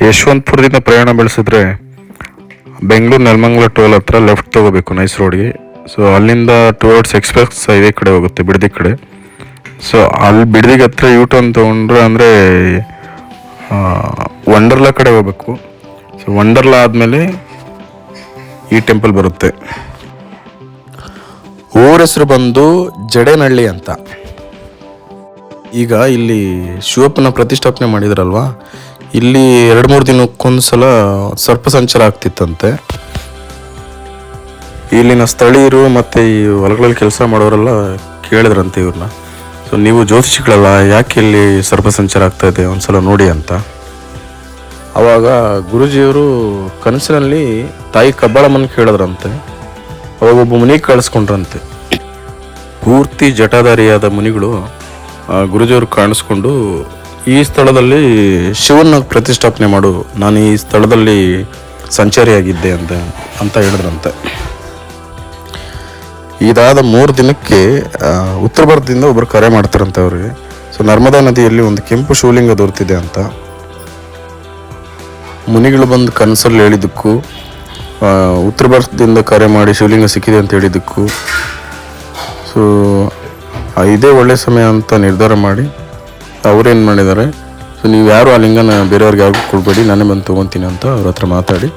ಯಶವಂತಪುರದಿಂದ ಪ್ರಯಾಣ ಬೆಳೆಸಿದ್ರೆ ಬೆಂಗಳೂರು ನೆಲಮಂಗಲ ಟೋಲ್ ಹತ್ರ ಲೆಫ್ಟ್ ತಗೋಬೇಕು ನೈಸ್ ರೋಡ್ಗೆ ಸೊ ಅಲ್ಲಿಂದ ಟುವರ್ಡ್ಸ್ ಎಕ್ಸ್ಪ್ರೆಸ್ ಹೈವೇ ಕಡೆ ಹೋಗುತ್ತೆ, ಬಿಡದಿ ಕಡೆ. ಸೊ ಅಲ್ಲಿ ಬಿಡದಿಗೆ ಹತ್ರ ಯೂ ಟರ್ನ್ ತೊಗೊಂಡ್ರೆ ಅಂದರೆ ವಂಡರ್ಲಾ ಕಡೆ ಹೋಗ್ಬೇಕು. ಸೊ ವಂಡರ್ಲಾ ಆದಮೇಲೆ ಈ ಟೆಂಪಲ್ ಬರುತ್ತೆ. ಊರ ಹೆಸರು ಬಂದು ಜಡೇನಹಳ್ಳಿ ಅಂತ. ಈಗ ಇಲ್ಲಿ ಶಿವಪ್ಪನ ಪ್ರತಿಷ್ಠಾಪನೆ ಮಾಡಿದ್ರಲ್ವಾ? ಇಲ್ಲಿ ಎರಡು ಮೂರು ದಿನಕ್ಕೊಂದ್ಸಲ ಸರ್ಪ ಸಂಚಾರ ಆಗ್ತಿತ್ತಂತೆ. ಇಲ್ಲಿನ ಸ್ಥಳೀಯರು ಮತ್ತು ಈ ಹೊಲಗಳಲ್ಲಿ ಕೆಲಸ ಮಾಡೋರೆಲ್ಲ ಕೇಳಿದ್ರಂತೆ ಇವ್ರನ್ನ. ಸೊ ನೀವು ಜ್ಯೋತಿಷಿಗಳಲ್ಲ, ಯಾಕೆ ಇಲ್ಲಿ ಸರ್ಪ ಸಂಚಾರ ಆಗ್ತಾ ಇದೆ? ಒಂದ್ಸಲ ನೋಡಿ ಅಂತ. ಆವಾಗ ಗುರುಜಿಯವರು ಕನಸಿನಲ್ಲಿ ತಾಯಿ ಕಬ್ಬಾಳಮ್ಮನ ಕೇಳಿದ್ರಂತೆ. ಅವಾಗ ಒಬ್ಬ ಮುನಿ ಕಳಿಸ್ಕೊಂಡ್ರಂತೆ. ಪೂರ್ತಿ ಜಟಾಧಾರಿಯಾದ ಮುನಿಗಳು ಗುರುಜಿಯವರು ಕಾಣಿಸ್ಕೊಂಡು ಈ ಸ್ಥಳದಲ್ಲಿ ಶಿವನ ಪ್ರತಿಷ್ಠಾಪನೆ ಮಾಡು, ನಾನು ಈ ಸ್ಥಳದಲ್ಲಿ ಸಂಚಾರಿಯಾಗಿದ್ದೆ ಅಂತ ಅಂತ ಹೇಳಿದ್ರಂತೆ. ಇದಾದ ಮೂರು ದಿನಕ್ಕೆ ಉತ್ತರ ಭಾರತದಿಂದ ಒಬ್ಬರು ಕರೆ ಮಾಡ್ತಾರಂತೆ ಅವ್ರಿಗೆ. ಸೊ, ನರ್ಮದಾ ನದಿಯಲ್ಲಿ ಒಂದು ಕೆಂಪು ಶಿವಲಿಂಗ ದೊರೆತಿದೆ ಅಂತ. ಮುನಿಗಳು ಬಂದು ಕನಸಲ್ಲಿ ಹೇಳಿದ್ದಕ್ಕೂ ಉತ್ತರ ಭಾರತದಿಂದ ಕರೆ ಮಾಡಿ ಶಿವಲಿಂಗ ಸಿಕ್ಕಿದೆ ಅಂತ ಹೇಳಿದ್ದಕ್ಕೂ. ಸೊ ಇದೇ ಒಳ್ಳೆಯ ಸಮಯ ಅಂತ ನಿರ್ಧಾರ ಮಾಡಿ ಅವ್ರೇನು ಮಾಡಿದ್ದಾರೆ? ಸೊ ನೀವು ಯಾರು ಆ ಲಿಂಗನ ಬೇರೆಯವ್ರಿಗೆ ಯಾರಿಗೂ ಕೊಡಬೇಡಿ, ನಾನೇ ಬಂದು ತೊಗೊತೀನಿ ಅಂತ ಅವ್ರ ಹತ್ರ ಮಾತಾಡಿ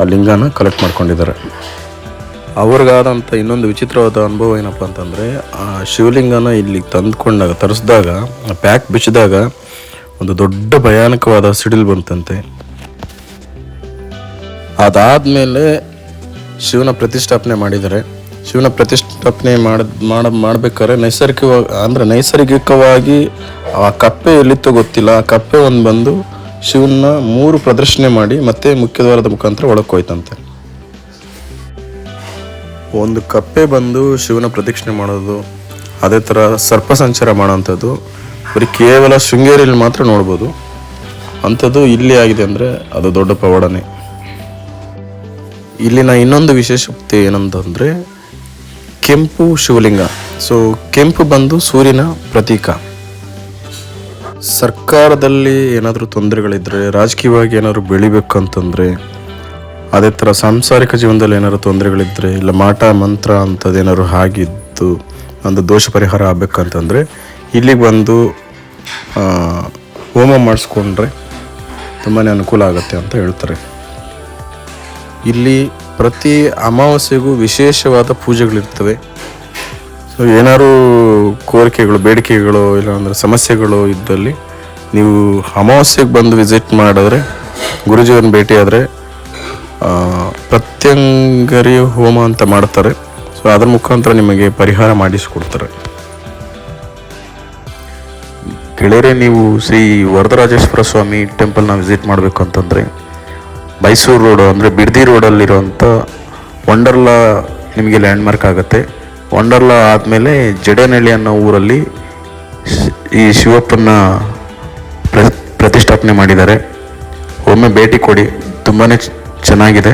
ಆ ಲಿಂಗನ ಕಲೆಕ್ಟ್ ಮಾಡ್ಕೊಂಡಿದ್ದಾರೆ. ಅವ್ರಿಗಾದಂಥ ಇನ್ನೊಂದು ವಿಚಿತ್ರವಾದ ಅನುಭವ ಏನಪ್ಪ ಅಂತಂದರೆ, ಆ ಶಿವಲಿಂಗನ ಇಲ್ಲಿ ತಂದ್ಕೊಂಡಾಗ, ತರಿಸಿದಾಗ ಪ್ಯಾಕ್ ಬಿಚ್ಚಿದಾಗ ಒಂದು ದೊಡ್ಡ ಭಯಾನಕವಾದ ಸಿಡಿಲು ಬಂತಂತೆ. ಅದಾದಮೇಲೆ ಶಿವನ ಪ್ರತಿಷ್ಠಾಪನೆ ಮಾಡಿದ್ದಾರೆ. ಶಿವನ ಪ್ರತಿಷ್ಠಾಪನೆ ಮಾಡ ಮಾಡ್ಬೇಕಾದ್ರೆ ನೈಸರ್ಗಿಕವಾಗಿ ಅಂದರೆ ನೈಸರ್ಗಿಕವಾಗಿ ಆ ಕಪ್ಪೆ ಎಲ್ಲಿತ್ತೋ ಗೊತ್ತಿಲ್ಲ. ಆ ಕಪ್ಪೆ ಒಂದು ಬಂದು ಶಿವನ ಮೂರು ಪ್ರದರ್ಶನೆ ಮಾಡಿ ಮತ್ತೆ ಮುಖ್ಯದ್ವಾರದ ಮುಖಾಂತರ ಒಳಕ್ಕೆ ಹೋಯ್ತಂತೆ. ಒಂದು ಕಪ್ಪೆ ಬಂದು ಶಿವನ ಪ್ರದಕ್ಷಿಣೆ ಮಾಡೋದು, ಅದೇ ಥರ ಸರ್ಪ ಸಂಚಾರ ಮಾಡೋವಂಥದ್ದು, ಬರೀ ಕೇವಲ ಶೃಂಗೇರಿಯಲ್ಲಿ ಮಾತ್ರ ನೋಡ್ಬೋದು. ಅಂಥದ್ದು ಇಲ್ಲಿ ಆಗಿದೆ ಅಂದರೆ ಅದು ದೊಡ್ಡ ಪವಾಡನೆ. ಇಲ್ಲಿನ ಇನ್ನೊಂದು ವಿಶೇಷತೆ ಏನಂತಂದರೆ ಕೆಂಪು ಶಿವಲಿಂಗ. ಸೊ ಕೆಂಪು ಬಂದು ಸೂರ್ಯನ ಪ್ರತೀಕ. ಸರ್ಕಾರದಲ್ಲಿ ಏನಾದರೂ ತೊಂದರೆಗಳಿದ್ದರೆ ರಾಜಕೀಯವಾಗಿ ಏನಾದರೂ ಬೆಳಿಬೇಕು ಅಂತಂದರೆ ಅದೇ ಥರ ಸಾಂಸಾರಿಕ ಜೀವನದಲ್ಲಿ ಏನಾದರೂ ತೊಂದರೆಗಳಿದ್ದರೆ ಇಲ್ಲ ಮಾಟ ಮಂತ್ರ ಅಂಥದ್ದೇನಾದ್ರು ಆಗಿದ್ದು, ಒಂದು ದೋಷ ಪರಿಹಾರ ಆಗಬೇಕಂತಂದರೆ, ಇಲ್ಲಿಗೆ ಬಂದು ಹೋಮ ಮಾಡಿಸ್ಕೊಂಡ್ರೆ ತುಂಬಾ ಅನುಕೂಲ ಆಗುತ್ತೆ ಅಂತ ಹೇಳ್ತಾರೆ. ಇಲ್ಲಿ ಪ್ರತಿ ಅಮಾವಾಸ್ಯೆಗೂ ವಿಶೇಷವಾದ ಪೂಜೆಗಳಿರ್ತವೆ. ಸೊ ಏನಾದ್ರು ಕೋರಿಕೆಗಳು, ಬೇಡಿಕೆಗಳು ಇಲ್ಲಾಂದ್ರೆ ಸಮಸ್ಯೆಗಳು ಇದ್ದಲ್ಲಿ ನೀವು ಅಮಾವಾಸ್ಯೆಗೆ ಬಂದು ವಿಸಿಟ್ ಮಾಡಿದ್ರೆ, ಗುರುಜಿಯವ್ರನ್ನ ಭೇಟಿಯಾದರೆ ಪ್ರತ್ಯಂಗರಿ ಹೋಮ ಅಂತ ಮಾಡ್ತಾರೆ. ಸೊ ಅದರ ಮುಖಾಂತರ ನಿಮಗೆ ಪರಿಹಾರ ಮಾಡಿಸಿಕೊಡ್ತಾರೆ. ಗೆಳೆಯರೆ, ನೀವು ಶ್ರೀ ವರದರಾಜೇಶ್ವರ ಸ್ವಾಮಿ ಟೆಂಪಲ್ನ ವಿಸಿಟ್ ಮಾಡಬೇಕು ಅಂತಂದರೆ ಮೈಸೂರು ರೋಡು ಅಂದರೆ ಬಿಡ್ದಿ ರೋಡಲ್ಲಿರುವಂಥ ವಂಡರ್ಲಾ ನಿಮಗೆ ಲ್ಯಾಂಡ್ಮಾರ್ಕ್ ಆಗುತ್ತೆ. ವಂಡರ್ಲಾ ಆದಮೇಲೆ ಜಡೇನಹಳ್ಳಿ ಅನ್ನೋ ಊರಲ್ಲಿ ಈ ಶಿವಪ್ಪನ ಪ್ರ ಪ್ರತಿಷ್ಠಾಪನೆ ಮಾಡಿದ್ದಾರೆ. ಒಮ್ಮೆ ಭೇಟಿ ಕೊಡಿ ತುಂಬಾ ಚೆನ್ನಾಗಿದೆ.